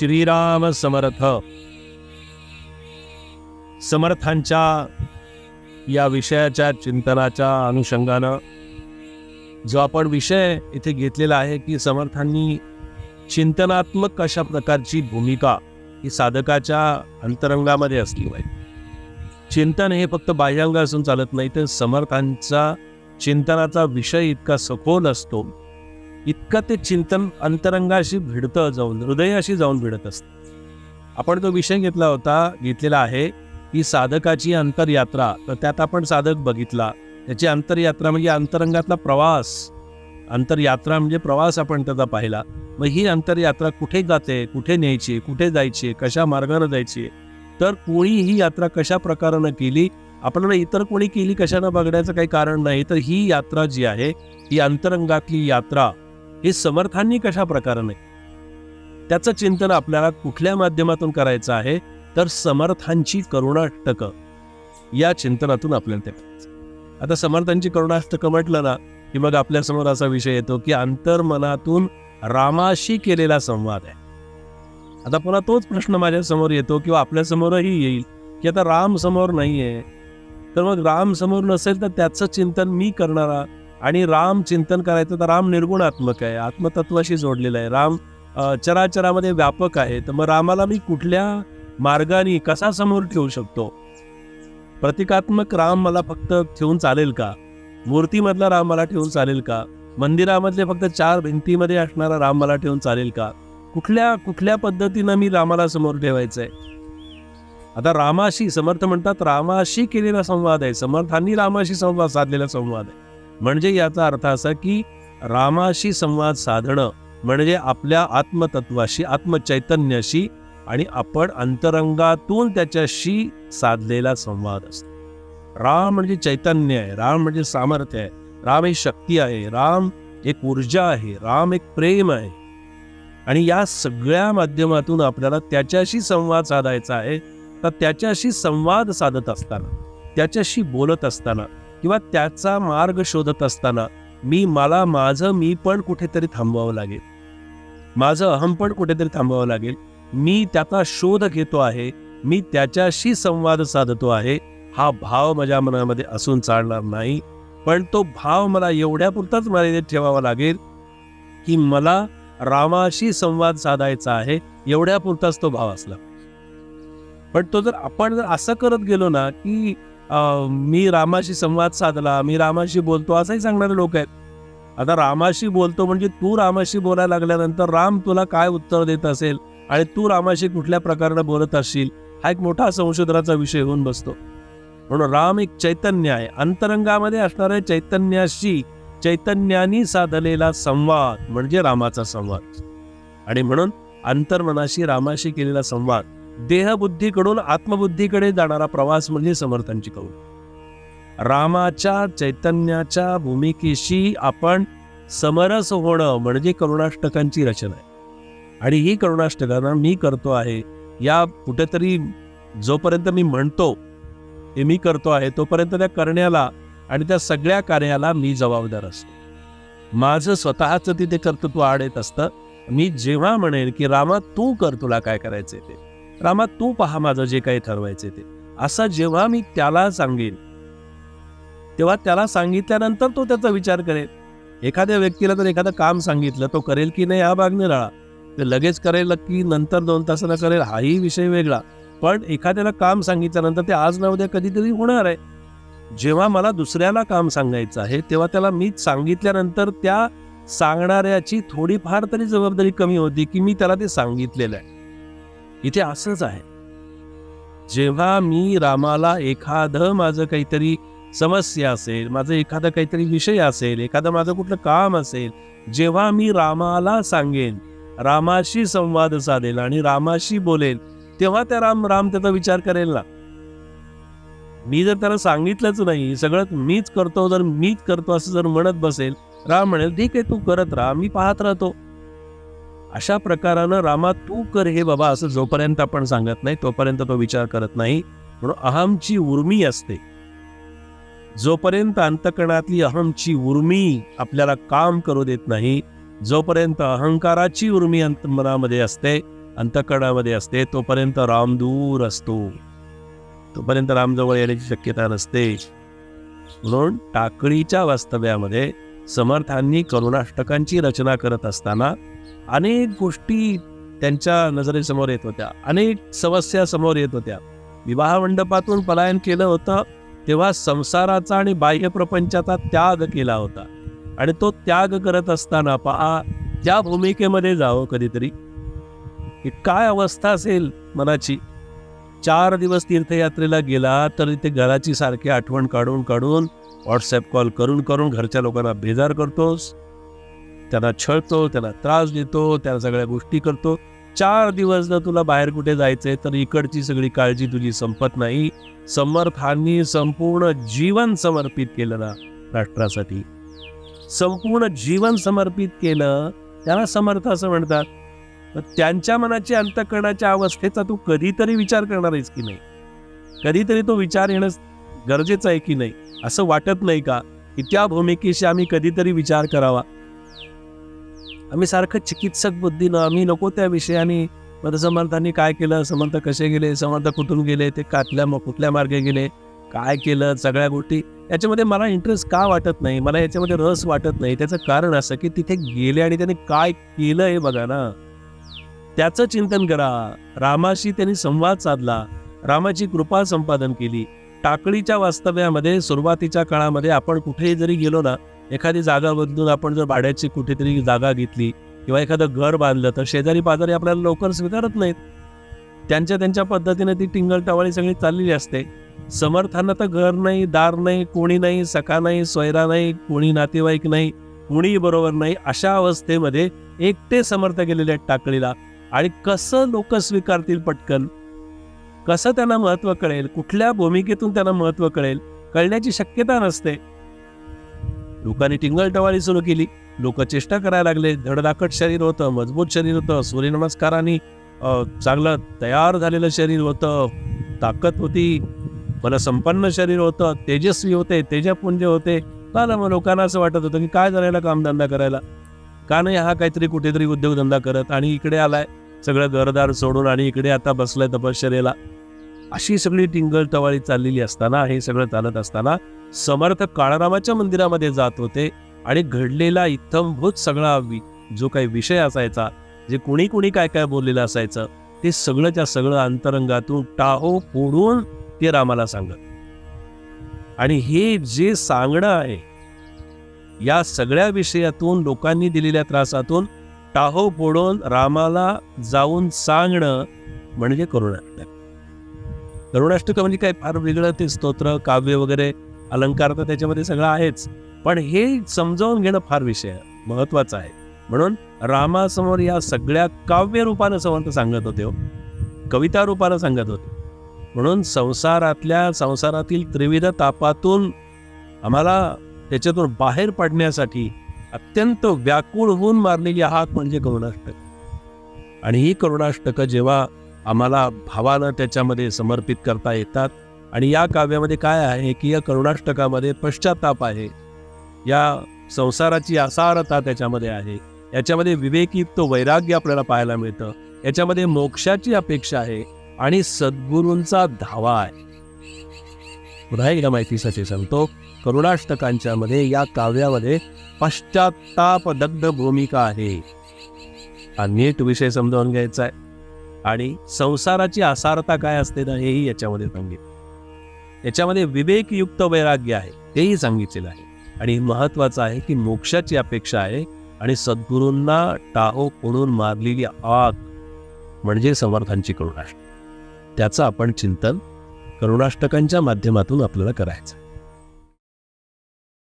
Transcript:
श्रीराम समर्थ समर्थांच्या या विषयाच्या चिंतनाच्या अनुषंगानं जो आपण विषय इथे घेतलेला आहे की समर्थांनी चिंतनात्मक अशा प्रकारची भूमिका ही साधकाच्या अंतरंगामध्ये असली पाहिजे. चिंतन हे फक्त बाह्यांग असून चालत नाही तर समर्थांचा चिंतनाचा विषय इतका सखोल असतो. इतकं ते चिंतन अंतरंगाशी भिडतं जाऊन हृदयाशी जाऊन भिडत असतं. आपण जो विषय घेतला होता घेतलेला आहे की साधकाची अंतरयात्रा तर त्यात आपण साधक बघितला. त्याची अंतरयात्रा म्हणजे अंतरंगातला प्रवास. अंतरयात्रा म्हणजे प्रवास आपण त्याचा पाहिला. मग ही अंतरयात्रा कुठे जाते कुठे न्यायची कुठे जायची कशा मार्गानं जायची? तर कोणी ही यात्रा कशा प्रकारानं केली? आपल्याला इतर कोणी केली कशानं बघण्याचं काही कारण नाही. तर ही यात्रा जी आहे ही अंतरंगातली यात्रा. हे समर्थांनी कशा प्रकाराने? त्याचं चिंतन आपल्याला कुठल्या माध्यमातून करायचं आहे? तर समर्थांची करुणाष्टक. या चिंतनातून आपल्याला ते आता समर्थांची करुणाष्टक म्हटलं ना की मग आपल्यासमोर असा विषय येतो की अंतर्मनातून रामाशी केलेला संवाद आहे. आता पुन्हा तोच प्रश्न माझ्यासमोर येतो किंवा आपल्या समोरही येईल की आता राम समोर नाहीये. तर मग राम समोर नसेल तर त्याचं चिंतन मी करणारा आणि राम चिंतन करायचं तर राम निर्गुणात्मक आहे आत्मतत्वाशी जोडलेलं आहे. राम चराचरामध्ये व्यापक आहे. तर मग रामाला मी कुठल्या मार्गाने कसा समोर ठेवू शकतो? प्रतिकात्मक राम मला फक्त ठेवून चालेल का? मूर्तीमधला राम मला ठेवून चालेल का? मंदिरामधले फक्त चार भिंतीमध्ये असणारा राम मला ठेवून चालेल का? कुठल्या कुठल्या पद्धतीनं मी रामाला समोर ठेवायचं आहे आता रामाशी समर्थ म्हणतात रामाशी केलेला संवाद आहे. समर्थांनी रामाशी संवाद साधलेला संवाद आहे. म्हणजे याचा अर्थ असा की रामाशी संवाद साधणं म्हणजे आपल्या आत्मतत्वाशी आत्मचैतन्याशी आणि आपण अंतरंगातून त्याच्याशी साधलेला संवाद असतो. राम म्हणजे चैतन्य आहे राम म्हणजे सामर्थ्य आहे राम ही शक्ती आहे राम एक ऊर्जा आहे राम एक प्रेम आहे. आणि या सगळ्या माध्यमातून आपल्याला त्याच्याशी संवाद साधायचा आहे तर त्याच्याशी संवाद साधत असताना त्याच्याशी बोलत असताना किंवा त्याचा मार्ग शोधत असताना मी मला माझं मी पण कुठेतरी थांबवावं लागेल. माझं अहम पण कुठेतरी थांबवावं लागेल. मी त्याचा शोध घेतो आहे. मी त्याच्याशी संवाद साधतो आहे. हा भाव माझ्या मनामध्ये असून चालणार नाही. पण तो भाव मला एवढ्यापुरताच मर्यादित ठेवावा लागेल की मला रामाशी संवाद साधायचा आहे. एवढ्यापुरताच तो भाव असला. पण तो जर आपण जर असं करत गेलो ना की मी रामाशी संवाद साधला मी रामाशी बोलतो असंही सांगणारे लोक आहेत. आता रामाशी बोलतो म्हणजे तू रामाशी बोलायला लागल्यानंतर राम तुला काय उत्तर देत असेल? आणि तू रामाशी कुठल्या प्रकारनं बोलत असशील? हा एक मोठा संशोधनाचा विषय होऊन बसतो. म्हणून राम एक चैतन्य आहे. अंतरंगामध्ये असणाऱ्या चैतन्याशी चैतन्यानी साधलेला संवाद म्हणजे रामाचा संवाद. आणि म्हणून अंतर्मनाशी रामाशी केलेला संवाद देहबुद्धीकडून आत्मबुद्धीकडे जाणारा प्रवास म्हणजे समर्थांची कौल. रामाच्या चैतन्याच्या भूमिकेशी आपण समरस होणं म्हणजे करुणाष्टकांची रचना आहे. आणि ही करुणाष्टकांना मी करतो आहे या कुठेतरी जोपर्यंत मी म्हणतो हे मी करतो आहे तोपर्यंत त्या करण्याला आणि त्या सगळ्या कार्याला मी जबाबदार असतो. माझं स्वतःचं तिथे कर्तृत्व आड येत असतं. मी जेव्हा म्हणेन की रामा तू कर तुला काय करायचंय ते? रामा तू पहा माझं जे काही ठरवायचे ते. असं जेव्हा मी त्याला सांगेन तेव्हा त्याला सांगितल्यानंतर तो त्याचा विचार करेल. एखाद्या व्यक्तीला जर एखादं काम सांगितलं तो करेल की नाही हा भाग निराळा ते लगेच करेल की नंतर दोन तासाला करेल हाही विषय वेगळा. पण एखाद्याला काम सांगितल्यानंतर ते आज ना उद्या कधीतरी होणार आहे. जेव्हा मला दुसऱ्याला काम सांगायचं आहे तेव्हा त्याला मी सांगितल्यानंतर त्या सांगणाऱ्याची थोडीफार तरी जबाबदारी कमी होती की मी त्याला ते सांगितलेलं आहे. इथे असंच आहे. जेव्हा मी रामाला एखादं माझं काहीतरी समस्या असेल माझं एखादा काहीतरी विषय असेल एखादं माझं कुठलं काम असेल जेव्हा मी रामाला सांगेन रामाशी संवाद साधेल आणि रामाशी बोलेल तेव्हा त्या राम राम त्याचा विचार करेल ना. मी जर त्याला सांगितलंच नाही सगळं मीच करतो जर मीच करतो असं जर म्हणत बसेल राम म्हणेल ठीक आहे तू करत राहा मी पाहत राहतो. अशा प्रकारानं रामा तू कर हे बाबा असं जोपर्यंत आपण सांगत नाही तोपर्यंत तो विचार करत नाही. म्हणून अहमची उर्मी असते. जोपर्यंत अंतकणातली अहमची उर्मी आपल्याला काम करू देत नाही जोपर्यंत अहंकाराची उर्मी अंत मनामध्ये असते अंतकणामध्ये असते तोपर्यंत राम दूर असतो. तोपर्यंत राम जवळ येण्याची शक्यता नसते. म्हणून टाकळीच्या वास्तव्यामध्ये समर्थांनी करुणाष्टकांची रचना करत असताना अनेक गोष्टी त्यांच्या नजरेसमोर येत होत्या. अनेक समस्या समोर येत होत्या. विवाह मंडपातून पलायन केलं होतं तेव्हा संसाराचा आणि बाह्य प्रपंचाचा त्याग केला होता. आणि तो त्याग करत असताना पहा त्या भूमिकेमध्ये जावं कधीतरी. की काय अवस्था असेल मनाची? चार दिवस तीर्थयात्रेला गेला तर ते घराची सारखी आठवण काढून काढून व्हॉट्सॲप कॉल करून करून घरच्या लोकांना बेजार करतोस? त्यांना छळतो त्यांना त्रास देतो त्यांना सगळ्या गोष्टी करतो. चार दिवस जर तुला बाहेर कुठे जायचंय तर इकडची सगळी काळजी तुझी संपत नाही. समर्थांनी संपूर्ण जीवन समर्पित केलं ना राष्ट्रासाठी. संपूर्ण जीवन समर्पित केलं त्याला समर्थ असं म्हणतात. त्यांच्या मनाची अंतकरणाच्या अवस्थेचा तू कधीतरी विचार करणार आहेस की नाही? कधीतरी तो विचार येणं गरजेचं आहे की नाही? असं वाटत नाही का की त्या भूमिकेशी आम्ही कधीतरी विचार करावा? आम्ही सारखं चिकित्सक बुद्धीनं आम्ही नको त्या विषयाने मग समर्थांनी काय केलं? समर्थ कसे गेले? समर्थ कुठून गेले? ते कातल्या मग कुठल्या मार्गे गेले? काय केलं? सगळ्या गोष्टी. याच्यामध्ये मला इंटरेस्ट का वाटत नाही? मला याच्यामध्ये रस वाटत नाही. त्याचं कारण असं की तिथे गेले आणि त्याने काय केलं हे बघा ना. त्याचं चिंतन करा. रामाशी त्यांनी संवाद साधला. रामाची कृपा संपादन केली. टाकळीच्या वास्तव्यामध्ये सुरुवातीच्या काळामध्ये आपण कुठेही जरी गेलो ना एखादी जागा बदलून आपण जर भाड्याची कुठेतरी जागा घेतली किंवा एखादं घर बांधलं तर शेजारी पाजारी आपल्याला लवकर स्वीकारत नाहीत. त्यांच्या त्यांच्या पद्धतीने ती टिंगल टवाळी सगळी चाललेली असते. समर्थांना तर घर नाही दार नाही कोणी नाही सखा नाही सोयरा नाही कोणी नातेवाईक नाही कोणीही बरोबर नाही अशा अवस्थेमध्ये एकटे समर्थ गेलेले आहेत टाकळीला. आणि कसं लोक स्वीकारतील पटकन? कसं त्यांना महत्त्व कळेल? कुठल्या भूमिकेतून त्यांना महत्त्व कळेल? कळण्याची शक्यता नसते. लोकांनी टिंगल सुरू केली. लोक चेष्टा करायला लागले. धडधाकट शरीर होतं मजबूत शरीर होतं सूर्यनमस्काराने चांगलं तयार झालेलं शरीर होतं ताकद होती मला संपन्न शरीर होतं तेजस्वी होते तेजपुंज होते. का ना मग लोकांना असं वाटत होतं की काय करायला कामधंदा करायला? का नाही हा काहीतरी कुठेतरी उद्योगधंदा करत आणि इकडे आलाय सगळं घरदार सोडून आणि इकडे आता बसलाय तपश्चर्याला. अशी सगळी टिंगल टवाळी चाललेली असताना हे सगळं चालत असताना समर्थ काळारामाच्या मंदिरामध्ये जात होते आणि घडलेला इत्थंभूत सगळा वि- जो काही विषय असायचा जे कुणी कुणी काय काय बोललेलं असायचं ते सगळंच्या सगळं अंतरंगातून टाहो फोडून ते रामाला सांगत. आणि हे जे सांगणं आहे या सगळ्या विषयातून लोकांनी दिलेल्या त्रासातून टाहो फोडून रामाला जाऊन सांगणं म्हणजे करुणा गरुडाष्टक म्हणजे काय? फार वेगळं ते स्तोत्र काव्य वगैरे अलंकार तर त्याच्यामध्ये सगळं आहेच. पण हे समजावून घेणं फार विषय महत्वाचं महत्त्वाचा आहे. म्हणून रामासमोर या सगळ्या काव्य रूपानं समर्थ सांगत होते हो. कविता रूपानं सांगत होते. म्हणून संसारातल्या संसारातील त्रिविध तापातून आम्हाला त्याच्यातून बाहेर पडण्यासाठी अत्यंत व्याकुळ होऊन मारलेली हाक म्हणजे करुणाष्टक. आणि ही करुणाष्टकं जेव्हा आम्हाला भावानं त्याच्यामध्ये समर्पित करता येतात. आणि या काव्यामध्ये काय आहे? की या करुणाष्टकामध्ये पश्चाताप आहे. या संसाराची असारता त्याच्यामध्ये आहे. याच्यामध्ये विवेकयुक्त वैराग्य आपल्याला पाहायला मिळतं. याच्यामध्ये मोक्षाची अपेक्षा आहे. आणि सद्गुरूंचा धावा आहे. पुन्हा एकदा माहितीसाठी सांगतो करुणाष्टकांच्या मध्ये या काव्यामध्ये पश्चातापदग्ध भूमिका आहे. हा नीट विषय समजावून घ्यायचा आहे. आणि संसाराची असारता काय असते ना हेही याच्यामध्ये सांगितलं. याच्यामध्ये विवेकयुक्त वैराग्य आहे तेही सांगितलेलं आहे. आणि महत्वाचं आहे की मोक्षाची अपेक्षा आहे आणि सद्गुरूंना टाहो कोणून मारलेली आग म्हणजे समर्थांची करुणाष्ट त्याचं आपण चिंतन करुणाष्टकांच्या माध्यमातून आपल्याला करायचं